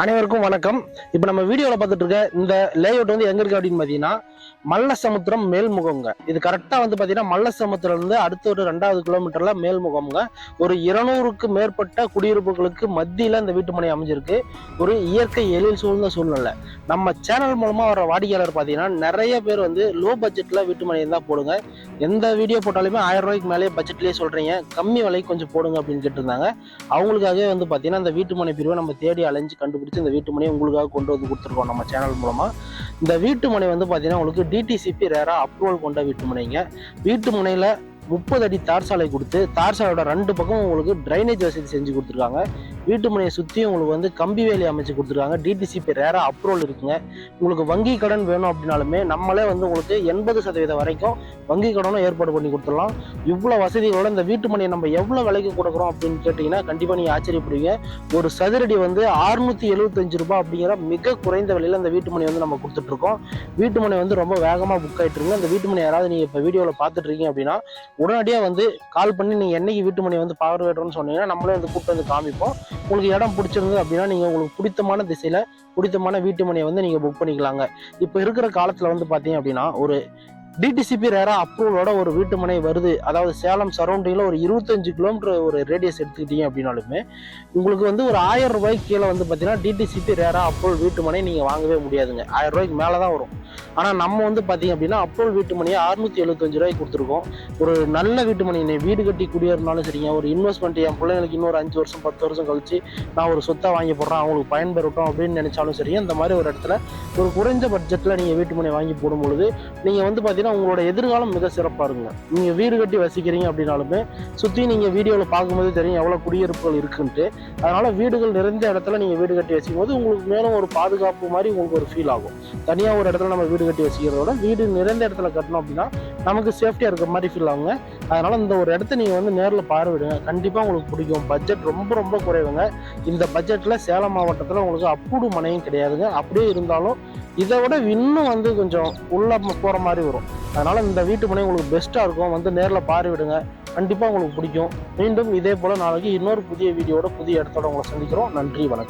அனைவருக்கும் வணக்கம். இப்போ நம்ம வீடியோவில் பார்த்துட்டு இருக்க இந்த லேஅவுட் வந்து எங்க இருக்கு அப்படின்னு பார்த்தீங்கன்னா மல்லசமுத்திரம் மேல்முகம்ங்க இது கரெக்டாக வந்து பார்த்தீங்கன்னா மல்லசமுத்திரம் இருந்து அடுத்த ஒரு ரெண்டாவது கிலோமீட்டர்ல மேல்முகம்ங்க. ஒரு இருநூறுக்கு மேற்பட்ட குடியிருப்புகளுக்கு மத்தியில் இந்த வீட்டுமனை அமைஞ்சிருக்கு. ஒரு இயற்கை எழில் சூழ்ந்த சூழ்நிலை. நம்ம சேனல் மூலமாக வர வாடிக்கையாளர் பார்த்தீங்கன்னா நிறைய பேர் வந்து லோ பட்ஜெட்டில் வீட்டுமனை இருந்தால் போடுங்க. எந்த வீடியோ போட்டாலுமே ஆயிரம் ரூபாய்க்கு மேலே பட்ஜெட்லேயே சொல்கிறீங்க கம்மி விலைக்கு கொஞ்சம் போடுங்க அப்படின்னு கேட்டிருந்தாங்க. அவங்களுக்காகவே வந்து பார்த்தீங்கன்னா இந்த வீட்டுமனை பிரிவை நம்ம தேடி அலைஞ்சு கண்டுபிடிச்சு இந்த வீட்டு மனையை உங்களுக்காக கொண்டு வந்து கொடுத்துருக்கோம் நம்ம சேனல் மூலமாக இந்த வீட்டு மனை வந்து பார்த்தீங்கன்னா உங்களுக்கு டிடிசிபி ரேராக அப்ரூவல் கொண்ட வீட்டு மனைங்க. வீட்டு மனையில் முப்பது அடி தார் சாலை கொடுத்து தார் சாலையோட ரெண்டு பக்கம் உங்களுக்கு ட்ரைனேஜ் வசதி செஞ்சு கொடுத்துருக்காங்க. வீட்டு மனையை சுற்றியும் உங்களுக்கு வந்து கம்பி வேலி அமைச்சு கொடுத்துருக்காங்க. டிடிசிபி ரேராக அப்ரூவல் இருக்குங்க. உங்களுக்கு வங்கி கடன் வேணும் அப்படின்னாலுமே நம்மளே வந்து உங்களுக்கு எண்பது சதவீதம் வரைக்கும் வங்கி கடனும் ஏற்பாடு பண்ணி கொடுத்துடலாம். இவ்வளோ வசதிகளோட இந்த வீட்டு மனையை நம்ம எவ்வளோ விலைக்கு கொடுக்குறோம் அப்படின்னு கேட்டிங்கன்னா கண்டிப்பாக நீங்கள் ஆச்சரியப்படுவீங்க. ஒரு சதுரடி வந்து ஆறுநூற்றி எழுபத்தஞ்சு ரூபாய் அப்படிங்கிற மிக குறைந்த விலையில் இந்த வீட்டு மனை வந்து நம்ம கொடுத்துட்ருக்கோம். வீட்டு மனை வந்து ரொம்ப வேகமாக புக் ஆகிட்டுருங்க அந்த இந்த வீட்டு மனை யாராவது நீங்கள் இப்போ வீடியோவில் பார்த்துட்ருக்கீங்க அப்படின்னா உடனடியாக வந்து கால் பண்ணி நீங்கள் என்னைக்கு வீட்டு மனை வந்து பார்வையிடுறோம்னு சொன்னீங்கன்னா நம்மளே வந்து கூப்பிட்டு வந்து காமிப்போம். உங்களுக்கு இடம் பிடிச்சிருந்தது அப்படின்னா நீங்கள் உங்களுக்கு பிடித்தமான திசையில் பிடித்தமான வீட்டு மனையை வந்து நீங்கள் புக் பண்ணிக்கலாங்க. இப்போ இருக்கிற காலத்தில் வந்து பார்த்தீங்க அப்படின்னா ஒரு டிடிசிபி ரேரா அப்ரூவலோட ஒரு வீட்டு மனை வருது. அதாவது சேலம் சரௌண்டிங்கில் ஒரு இருபத்தஞ்சு கிலோமீட்டர் ஒரு ரேடியஸ் எடுத்துக்கிட்டீங்க அப்படின்னாலுமே உங்களுக்கு வந்து ஒரு ஆயிரம் ரூபாய்க்கு கீழே வந்து பார்த்தீங்கன்னா டிடிசிபி ரேரா அப்ரூவல் வீட்டு மனை நீங்கள் வாங்கவே முடியாதுங்க. ஆயிரம் ரூபாய்க்கு மேலே தான் வரும். ஆனால் நம்ம வந்து பார்த்தீங்க அப்படின்னா அப்ரூவல் வீட்டு மணியை அறுநூத்தி எழுபத்தஞ்சு ரூபாய்க்கு கொடுத்துருக்கோம். ஒரு நல்ல வீட்டு மணி நீ வீடு கட்டி குடியேறினாலும் சரிங்க ஒரு இன்வெஸ்ட்மெண்ட் என் பிள்ளைங்களுக்கு இன்னொரு அஞ்சு வருஷம் பத்து வருஷம் கழிச்சு நான் ஒரு சொத்தை வாங்கி போடுறேன் அவங்களுக்கு பயன்பெறட்டும் அப்படின்னு நினைச்சாலும் சரி இந்த மாதிரி ஒரு இடத்துல ஒரு குறைஞ்ச பட்ஜெட்டில் நீங்கள் வீட்டு மணி வாங்கி போடும் பொழுது நீங்கள் வந்து பார்த்தீங்கன்னா உங்களோட எதிர்காலம் மிக சிறப்பாக இருக்குங்க. நீங்கள் வீடு கட்டி வசிக்கிறீங்க அப்படின்னாலுமே சுற்றி நீங்கள் வீடியோவில் பார்க்கும்போது தெரியும் எவ்வளோ குடியிருப்புகள் இருக்குன்ட்டு. அதனால் வீடுகள் நிறைந்த இடத்துல நீங்கள் வீடு கட்டி வசிக்கும் போது உங்களுக்கு மேலும் ஒரு பாதுகாப்பு மாதிரி உங்களுக்கு ஒரு ஃபீல் ஆகும். தனியாக ஒரு இடத்துல நம்ம வீடு கட்டி வச்சுக்கிறதோட வீடு நிறைந்த இடத்துல கட்டணும் அப்படின்னா நமக்கு சேஃப்டியாக இருக்கிற மாதிரி ஃபீல் ஆகுங்க. அதனால் இந்த ஒரு இடத்த நீங்கள் வந்து நேரில் பார்வையிடுங்க. கண்டிப்பாக உங்களுக்கு பிடிக்கும். பட்ஜெட் ரொம்ப ரொம்ப குறைவுங்க. இந்த பட்ஜெட்டில் சேலம் மாவட்டத்தில் உங்களுக்கு அப்புடு மனையும் கிடையாதுங்க. அப்படியே இருந்தாலும் இதை விட இன்னும் வந்து கொஞ்சம் உள்ளே போகிற மாதிரி வரும். அதனால் இந்த வீட்டு மனை உங்களுக்கு பெஸ்ட்டாக இருக்கும். வந்து நேரில் பார்வையிடுங்க. கண்டிப்பாக உங்களுக்கு பிடிக்கும். மீண்டும் இதே போல் நாளைக்கு இன்னொரு புதிய வீடியோட புதிய இடத்தோட உங்களை சந்திக்கிறோம். நன்றி வணக்கம்.